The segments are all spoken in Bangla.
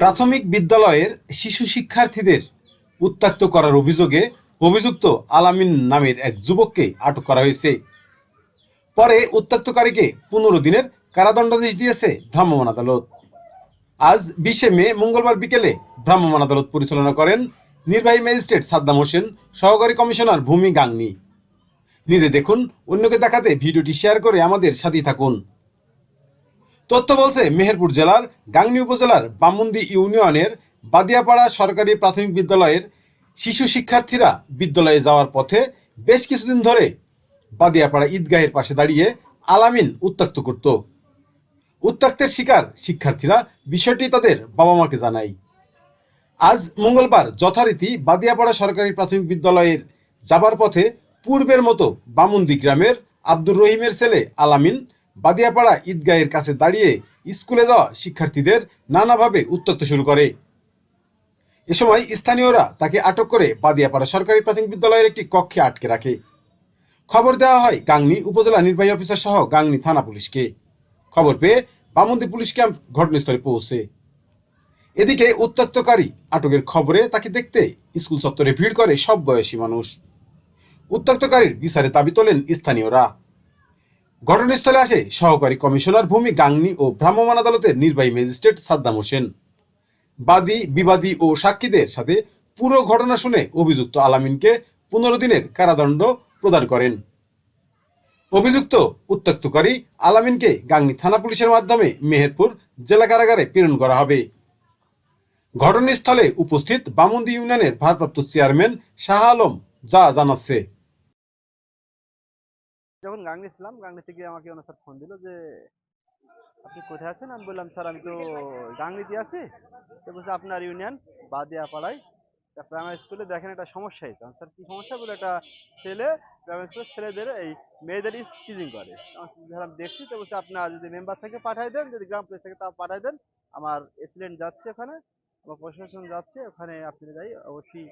প্রাথমিক বিদ্যালয়ের শিশু শিক্ষার্থীদের উত্তাক্ত করার অভিযোগে অভিযুক্ত আলামিন নামের এক যুবককে আটক করা হয়েছে। পরে উত্ত্যক্তকারীকে পনেরো দিনের কারাদণ্ডাদেশ দিয়েছে ভ্রাম্যমাণ আদালত। আজ বিশে মে মঙ্গলবার বিকেলে ভ্রাম্যমাণ আদালত পরিচালনা করেন নির্বাহী ম্যাজিস্ট্রেট সাদ্দাম হোসেন, সহকারী কমিশনার ভূমি গাংনি। নিজে দেখুন, অন্যকে দেখাতে ভিডিওটি শেয়ার করে আমাদের সাথেই থাকুন। তথ্য বলছে মেহেরপুর জেলার গাংনী উপজেলার বামুন্দি ইউনিয়নের বাদিয়াপাড়া সরকারি প্রাথমিক বিদ্যালয়ের শিশু শিক্ষার্থীরা বিদ্যালয়ে যাওয়ার পথে বেশ কিছুদিন ধরে বাদিয়াপাড়া ঈদগাহের পাশে দাঁড়িয়ে আলামিন উত্ত্যক্ত করত। উত্ত্যক্তের শিকার শিক্ষার্থীরা বিষয়টি তাদের বাবা মাকে জানায়। আজ মঙ্গলবার যথারীতি বাদিয়াপাড়া সরকারি প্রাথমিক বিদ্যালয়ের যাবার পথে পূর্বের মতো বামুন্দি গ্রামের আব্দুর রহিমের ছেলে আলামিন বাদিয়াপাড়া ঈদগাহের কাছে দাঁড়িয়ে স্কুলে যাওয়া শিক্ষার্থীদের নানাভাবে উত্ত্যক্ত শুরু করে। এ সময় স্থানীয়রা তাকে আটক করে বাদিয়াপাড়া সরকারি প্রাথমিক বিদ্যালয়ের একটি কক্ষে আটকে রাখে। খবর দেওয়া হয়, গাংনী উপজেলা নির্বাহী অফিসার সহ গাংনী থানা পুলিশকে। খবর পেয়ে বামন্দি পুলিশ ক্যাম্প ঘটনাস্থলে পৌঁছে। এদিকে উত্ত্যক্তকারী আটকের খবরে তাকে দেখতে স্কুল চত্বরে ভিড় করে সব বয়সী মানুষ। উত্তক্তকারীর বিচারে দাবি তোলেন স্থানীয়রা। ঘটনাস্থলে আসে সহকারী কমিশনার ভূমি গাংনী ও ভ্রাম্যমাণ আদালতের নির্বাহী ম্যাজিস্ট্রেট সাদ্দাম হোসেন। বাদী, বিবাদী ও সাক্ষীদের সাথে পুরো ঘটনা শুনে অভিযুক্ত আলামিনকে পনেরো দিনের কারাদণ্ড প্রদান করেন। অভিযুক্ত উত্ত্যক্তকারী আলামিনকে গাংনী থানা পুলিশের মাধ্যমে মেহেরপুর জেলা কারাগারে প্রেরণ করা হবে। ঘটনাস্থলে উপস্থিত বামুন্দি ইউনিয়নের ভারপ্রাপ্ত চেয়ারম্যান শাহ আলম যা জানাচ্ছে। যখন গাংনি ছিলাম গাংনি থেকে আমাকে ওনার স্যার ফোন দিল যে, আপনি কোথায় আছেন? আমি বললাম, স্যার, আমি তো গাংনিতে আছি তো বলছে, আপনার ইউনিয়ন বাদিয়া পাড়ায় তা প্রাইমারি স্কুলে দেখেন একটা সমস্যা হয়েছে। স্যার, কি সমস্যা? বলে, একটা ছেলে প্রাইমারি স্কুলের ছেলেদের এই মেয়েদের টিচিং করে। আমি দেখছি। তো বলছে, আপনার যদি মেম্বার থেকে পাঠাই দেন। যদি গ্রাম পুলিশ থেকে তা পাঠাই দেন। আমার এসিডেন্ট যাচ্ছে ওখানে, আমার প্রশাসন যাচ্ছে, ওখানে আপনি যাই, অবশ্যই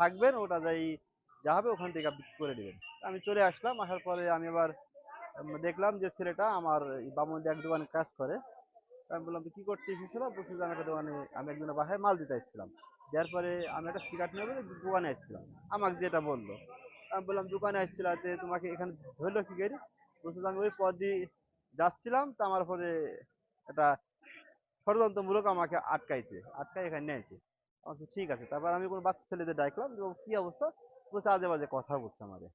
থাকবেন। ওটা যাই যা হবে ওখান থেকে আপনি করে নেবেন? আমি চলে আসলাম আসার পরে আমি আবার দেখলাম যে ছেলেটা আমার বামুন এক দোকানে কাজ করে। আমি বললাম কি করতে এসেছিলাম বলছে যে আমি একটা দোকানে আমি একজনের বাসায় মাল দিতে এসেছিলাম। দেওয়ার পরে আমি একটা সিগারেট নেব দোকানে এসেছিলাম। আমাকে যেটা বলল। আমি বললাম দোকানে এসেছিলাম যে তোমাকে এখানে ধরলো কি করি? বলছে আমি ওই পথ দিয়ে যাচ্ছিলাম তা আমার পরে একটা ষড়যন্ত্রমূলক আমাকে আটকাইছে আটকাই এখানে নিয়েছে ঠিক আছে। তারপর আমি কোনো বাচ্চা ছেলেদের ডাকলাম যে, কি অবস্থা? বলছে, আজে বাজে কথা বলছে আমাদের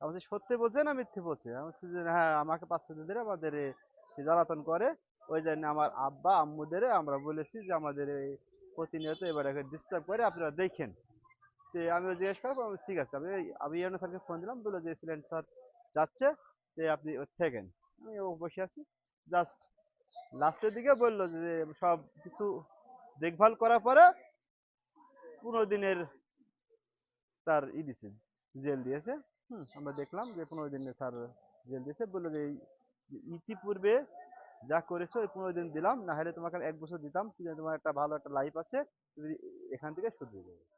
আমি বলছি, সত্যি বলছে না মিথ্যে বলছে? আমি বলছি যে হ্যাঁ আমাকে পাঁচশো দিন আমাদের জ্বালাতন করে, ওই জন্য আমার আব্বা আম্মুদের আমরা বলেছি যে আমাদের এই প্রতিনিয়ত এবার ডিস্টার্ব করে, আপনারা দেখেন। তো আমি জিজ্ঞেস আমি ঠিক আছে। আমি আমি ইউনো স্যারকে ফোন দিলাম, বলল যে সিলেন্ট স্যার, যাচ্ছে। যে আপনি থাকেন। আমি ও বসে আছি। জাস্ট লাস্টের দিকে বলল যে, সব কিছু দেখভাল করার পরে, পনেরো দিনের তার ই দিছে, জেল দিয়েছে। হুম, আমরা দেখলাম যে পনেরো দিনে স্যার জেল দিয়েছে, বলল যে ইতিপূর্বে যা করেছ ওই পনেরো দিন দিলাম, না হলে তোমাকে এক বছর দিতাম তোমার একটা ভালো একটা লাইফ আছে, তুমি এখান থেকে শুধরে যাবে।